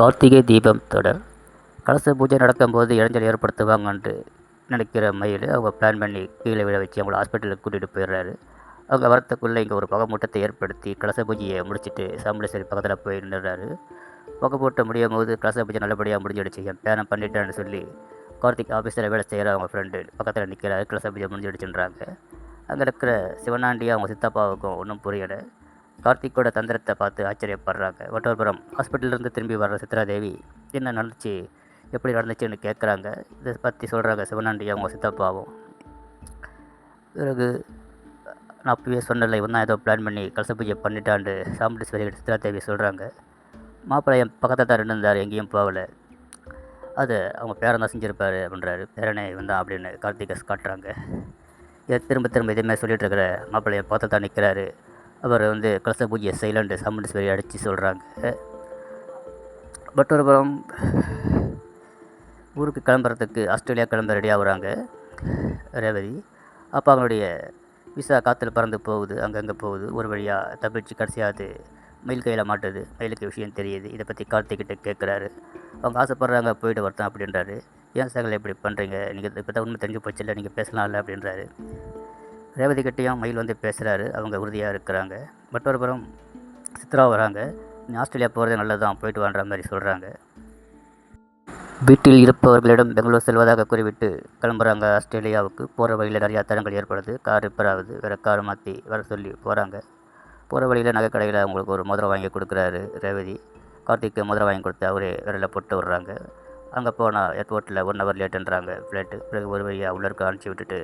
கார்த்திகை தீபம் தொடர். கலச பூஜை நடக்கும்போது இளைஞர் ஏற்படுத்துவாங்கன்ட்டு நினைக்கிற மயில் அவங்க பிளான் பண்ணி கீழே விழ வச்சு அவங்கள ஹாஸ்பிட்டலுக்கு கூட்டிகிட்டு போயிடுறாரு. அவங்க வரத்துக்குள்ளே இங்கே ஒரு புகை ஏற்படுத்தி கலச பூஜையை முடிச்சுட்டு சாமுண்டேஸ்வரி பக்கத்தில் போய் நின்றுறாரு புகை முடியும் போது கலச பூஜை நல்லபடியாக முடிஞ்சிடுச்சு. என் பேரன் பண்ணிட்டேன்னு சொல்லி கார்த்திக் ஆஃபீஸில் வேலை செய்கிற அவங்க ஃப்ரெண்டு பக்கத்தில் நிற்கிறாரு கலச பூஜை முடிஞ்சிடுச்சுன்றாங்க. அங்கே இருக்கிற சிவனாண்டி அவங்க சித்தப்பாவுக்கும் ஒன்றும் புரியலை. கார்த்திக்கோட தந்திரத்தை பார்த்து ஆச்சரியப்படுறாங்க. வட்டோர்புரம் ஹாஸ்பிட்டலேருந்து திரும்பி வர்ற சித்ராதேவி என்ன நடந்துச்சு? எப்படி நடந்துச்சுன்னு கேட்குறாங்க இதை பற்றி சொல்கிறாங்க சிவனாண்டி அவங்க சித்தப்பாவும். பிறகு நான் அப்பவே சொன்னல இவன் தான் ஏதோ பிளான் பண்ணி கலச பூஜை பண்ணிட்டாண்டு சாமுண்டீஸ்வரி சித்ராதேவி சொல்கிறாங்க மாப்பிள்ளை என் பக்கத்தில் தான் இருந்தார் எங்கேயும் போகலை. அது அவங்க பேரன் தான் செஞ்சுருப்பாரு அப்படின்றாரு. பேரனே இவன் தான் அப்படின்னு கார்த்திகஸ் காட்டுறாங்க. இதை திரும்ப திரும்ப இதே மாதிரி சொல்லிட்டு இருக்கிற மாப்பிள்ளைய பார்த்து தான் நிற்கிறாரு அவர் வந்து கலச பூஜையை சைலண்ட் சாமுண்டீஸ்வரி அடித்து சொல்கிறாங்க பட் ஒரு புறம் ஊருக்கு கிளம்புறதுக்கு ஆஸ்திரேலியா கிளம்ப ரெடி ஆகுறாங்க ரேவதி. அப்போ அவங்களுடைய விசா காற்றுல பறந்து போகுது அங்கங்கே போகுது. ஒரு வழியாக தப்பிச்சு கடைசியாக அது மயில் கையில் மாட்டுது. மயிலுக்கு விஷயம் தெரியுது. இதை பற்றி கார்த்திக்கிட்ட கேட்குறாரு அவங்க ஆசைப்பட்றாங்க போயிட்டு வரத்தான் அப்படின்றாரு. ஏன் சார் இப்படி பண்ணுறீங்க நீங்கள் இப்போ தான் உண்மை தெரிஞ்சு போச்சு இல்லை? நீங்கள் பேசலாம் இல்லை அப்படின்றாரு. ரேவதி கிட்டேயும் மயில் வந்து பேசுகிறாரு அவங்க உறுதியாக இருக்கிறாங்க. மற்றொரு புறம் சித்ரா வராங்க. நீ ஆஸ்திரேலியா போகிறது நல்லது தான் போயிட்டு வான்ற மாதிரி சொல்கிறாங்க வீட்டில் இருப்பவர்களிடம் பெங்களூர் செல்வதாக கூறிவிட்டு கிளம்புறாங்க. ஆஸ்திரேலியாவுக்கு போகிற வழியில் நிறையா தரங்கள் ஏற்படுது. கார் ரிப்பேர் ஆகுது. வேறு கார் மாற்றி வர சொல்லி போகிறாங்க போகிற வழியில் நகைக்கடையில் அவங்களுக்கு ஒரு மோதிரம் வாங்கி கொடுக்குறாரு ரேவதி. கார்த்திக்கு மோதிரம் வாங்கி கொடுத்து அவரே விரலில் போட்டு விட்றாங்க. அங்கே போனால் ஏர்போர்ட்டில் ஒன் ஹவர் லேட்டுன்றாங்க ஃப்ளைட்டு பிறகு ஒரு வழியாக உள்ளருக்கு அனுப்பிச்சி விட்டுட்டு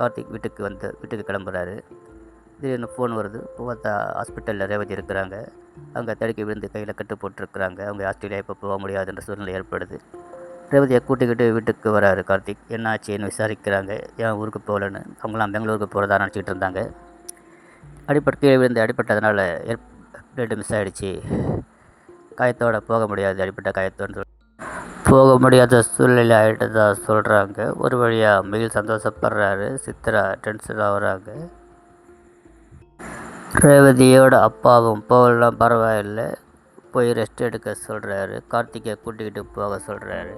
கார்த்திக் வீட்டுக்கு வந்து வீட்டுக்கு கிளம்புறாரு. திடீர்னு ஃபோன் வருது. இப்போ பார்த்தா ஹாஸ்பிட்டலில் ரேவதி இருக்கிறாங்க. அங்கே தடுக்கி விழுந்து கையில் கட்டு போட்டிருக்கிறாங்க. அவங்க ஆஸ்திரேலியா இப்போ போக முடியாதுன்ற சூழ்நிலை ஏற்படுது. ரேவதியை கூட்டிக்கிட்டு வீட்டுக்கு வராரு கார்த்திக். என்ன ஆச்சுன்னு விசாரிக்கிறாங்க. ஏன் ஊருக்கு போகலன்னு? அவங்களாம் பெங்களூருக்கு போகிறதா நினச்சிக்கிட்டு இருந்தாங்க. அடிப்பட்ட கீழே விழுந்து அடிப்பட்டதுனால ஏர் பிளட் மிஸ் ஆகிடுச்சு காயத்தோட போக முடியாது. அடிப்பட்ட காயத்தோடு சொல்லி போக முடியாத சூழ்நிலை ஆகிட்டதா சொல்கிறாங்க ஒரு வழியாக மிக சந்தோஷப்படுறாரு. சித்ரா டென்ஷன் ஆகுறாங்க. ரேவதியோட அப்பாவும் போகலாம் பரவாயில்லை. போய் ரெஸ்ட் எடுக்க சொல்கிறாரு கார்த்திகை கூட்டிக்கிட்டு போக சொல்கிறாரு